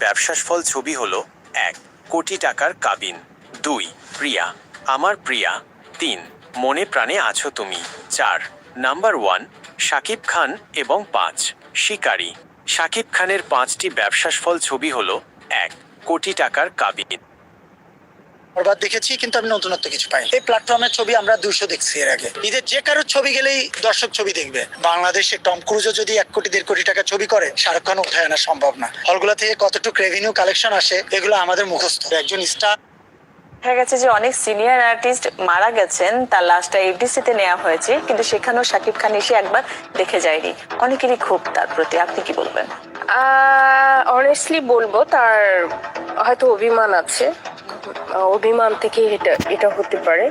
ব্যবসাসফল ছবি হলো এক, কোটি টাকার কাবিন। দুই, প্রিয়া। আমার প্রিয়া। তিন, মনে প্রাণে আছো তুমি। চার, নাম্বার ওয়ান শাকিব খান এবং পাঁচ, শিকারী। শাকিব খানের পাঁচটি ব্যবসাসফল ছবি হলো এক, কোটি টাকার কাবিন। বরবাদ দেখেছি কিন্তু আমি নতুনত্ব কিছু পাই এই প্ল্যাটফর্মের ছবি আমরা দুশো দেখছি এর আগে। ঈদের যে কারোর ছবি গেলেই দর্শক ছবি দেখবে। বাংলাদেশে টম ক্রুজও যদি এক কোটি দেড় কোটি টাকা ছবি করে শাহরুখ খান উঠায় আনা সম্ভব না। হলগুলো থেকে কতটুকু রেভিনিউ কালেকশন আসে এগুলো আমাদের মুখস্থ। একজন স্টার দেখা গেছে যে অনেক সিনিয়র আর্টিস্ট মারা গেছেন তার লাস্টটা এফডিসিতে নেওয়া হয়েছে কিন্তু সেখানেও শাকিব খান এসে একবার দেখে যায়নি। অনেকেরই ক্ষোভ তার প্রতি। আপনি কি বলবেন? অনেস্টলি বলব তার হয়তো অভিমান আছে। অভিমান থেকে এটা এটা হতে পারে।